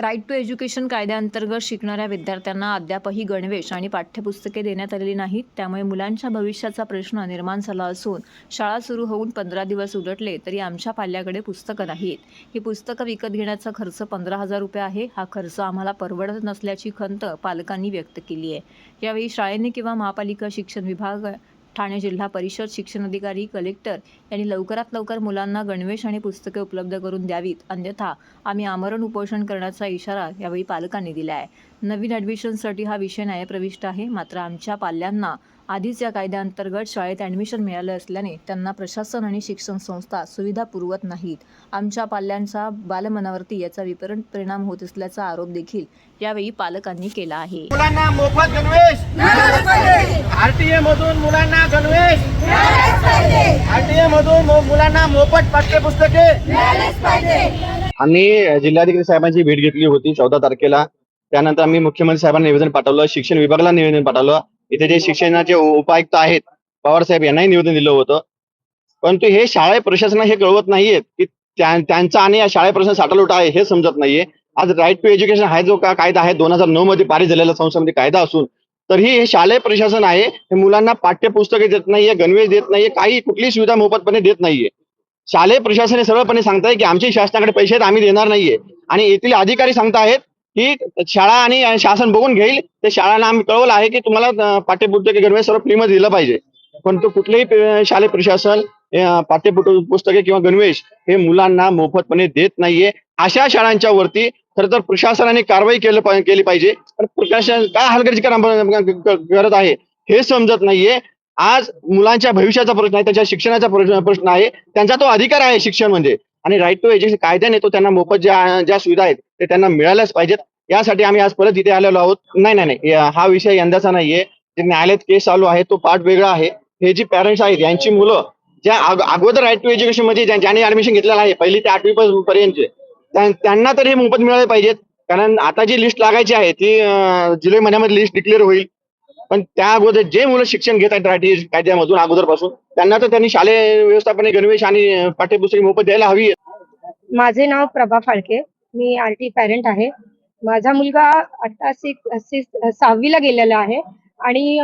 Right to education कायद्याअंतर्गत शिकणाऱ्या विद्यार्थ्यांना अद्यापही गणवेश आणि पाठ्यपुस्तके देण्यात आलेली नाहीत. त्यामुळे मुलांच्या भविष्याचा प्रश्न निर्माण झाला असून शाळा सुरू होऊन पंधरा दिवस उलटले तरी आमच्या पाल्याकडे पुस्तकं नाहीत. ही पुस्तकं विकत घेण्याचा खर्च पंधरा हजार रुपये आहे. हा खर्च आम्हाला परवडत नसल्याची खंत पालकांनी व्यक्त केली आहे. यावेळी शाळेने किंवा महापालिका शिक्षण विभाग ठाणे जिल्हा परिषद शिक्षण अधिकारी कलेक्टर यांनी लवकरात लवकर मुलांना गणवेश आणि पुस्तके उपलब्ध करून द्यावीत. अन्यथा आम्ही आमरण उपोषण करण्याचा इशारा यावेळी पालकांनी दिला आहे नवीन ॲडमिशनसाठी हा विषय न्यायप्रविष्ट आहे. मात्र आमच्या पाल्यांना आधीच या कायद्याअंतर्गत शाळेत ॲडमिशन मिळालं असल्याने त्यांना प्रशासन आणि शिक्षण संस्था सुविधा पुरवत नाहीत. आमच्या पाल्यांचा बालमनावरती याचा विपरीत परिणाम होत असल्याचा आरोप देखील यावेळी पालकांनी केला आहे. मुलांना मोफत गणवेश. आरटीए मधून मुलांना गणवेश. आरटीए मधून मुलांना मोफत पाठ्यपुस्तके. आम्ही जिल्हाधिकारी साहेबांची भेट घेतली होती चौदा तारखेला. त्यानंतर आम्ही मुख्यमंत्री साहेबांना निवेदन पाठवलं शिक्षण विभागाला निवेदन पाठवलं. इथे जे शिक्षणाचे उपायुक्त आहेत पवार साहेब यांनाही निवेदन दिलं होतं. परंतु हे शाळा प्रशासन हे कळवत नाहीये की त्यांचा आणि या शाळा प्रशासन साठालोट आहे हे समजत नाहीये. आज राईट टू एज्युकेशन हा जो का कायदा आहे दोन हजार नऊ मध्ये पारित झालेला संसदेमध्ये कायदा असून तरीही हे शालेय प्रशासन आहे हे मुलांना पाठ्यपुस्तके देत नाहीये गणवेश देत नाहीये काही कुठलीही सुविधा मोफतपणे देत नाहीये. शालेय प्रशासन हे सरळपणे सांगताय की आमच्या शासनाकडे पैसे आहेत आम्ही देणार नाहीये. आणि येथील अधिकारी सांगतायत की शाळा आणि शासन बघून घेईल. ते शाळांना आम्ही कळवलं आहे की तुम्हाला अं, पाठ्यपुस्तके गणवेश सर्व फ्रीमध्ये दिलं पाहिजे. पण तो कुठलेही शालेय प्रशासन पाठ्यपुस्तके पुस्तके किंवा गणवेश हे मुलांना मोफतपणे देत नाहीये. अशा शाळांच्या वरती खरं तर प्रशासनाने कारवाई केलं केली पाहिजे. पण प्रशासन काय हलगर्जी करत आहे हे समजत नाहीये. आज मुलांच्या भविष्याचा प्रश्न आहे त्यांच्या शिक्षणाचा प्रश्न प्रश्न आहे. त्यांचा तो अधिकार आहे शिक्षण म्हणजे. आणि राईट टू एज्युकेशन कायद्याने तो त्यांना मोफत ज्या ज्या सुविधा आहेत ते त्यांना मिळाल्याच पाहिजेत. यासाठी आम्ही आज परत इथे आलेलो आहोत. नाही नाही नाही. हा विषय यंदाचा नाहीये. जे न्यायालयात केस चालू आहे तो पार्ट वेगळा आहे. हे जी पॅरेंट्स आहेत यांची मुलं ज्या अगोदर राईट टू एज्युकेशनमध्ये ज्यांनी ऍडमिशन घेतलेलं आहे पहिली ते आठवी पर्यंतचे त्यांना तर हे मोफत मिळाले पाहिजेत. कारण आता जी लिस्ट लागायची आहे ती जुलै महिन्यामध्ये लिस्ट डिक्लेअर होईल. पण त्या अगोदर जे मुलं शिक्षण घेत आहेत कायद्यामधून अगोदरपासून त्यांना तर त्यांनी शालेय व्यवस्थापने गणवेश आणि अं, पाठ्यपुस्तके मोफत द्यायला हवी. माझे नाव प्रभा फाळके. मी आरटी पॅरेंट आहे. माझा मुलगा आता सिक्स सहावीला गेलेला आहे आणि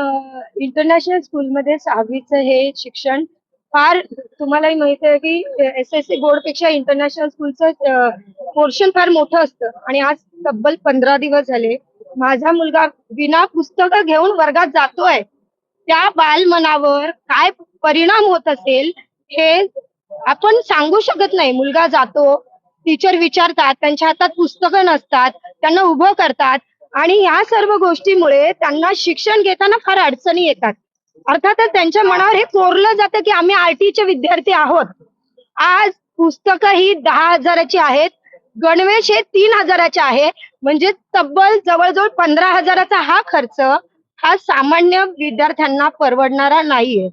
इंटरनॅशनल स्कूलमध्ये सहावीचं हे शिक्षण फार तुम्हालाही माहिती आहे की एस एस सी बोर्डपेक्षा इंटरनॅशनल स्कूलचं पोर्शन फार मोठं असतं. आणि आज तब्बल पंधरा दिवस झाले माझा मुलगा विना पुस्तकं घेऊन वर्गात जातोय. त्या बालमनावर काय परिणाम होत असेल हे आपण सांगू शकत नाही. मुलगा जातो टीचर विचारतात त्यांच्या हातात पुस्तकं नसतात त्यांना उभं करतात आणि या सर्व गोष्टीमुळे त्यांना शिक्षण घेताना फार अडचणी येतात. अर्थातच त्यांच्या मनावर हे कोरलं जातं की आम्ही आरटीचे विद्यार्थी आहोत. आज पुस्तकं ही दहा हजाराची आहेत गणवेश हे तीन हजाराचे आहे. म्हणजे तब्बल जवळजवळ पंधरा हजाराचा हा खर्च हा सामान्य विद्यार्थ्यांना परवडणारा नाहीये.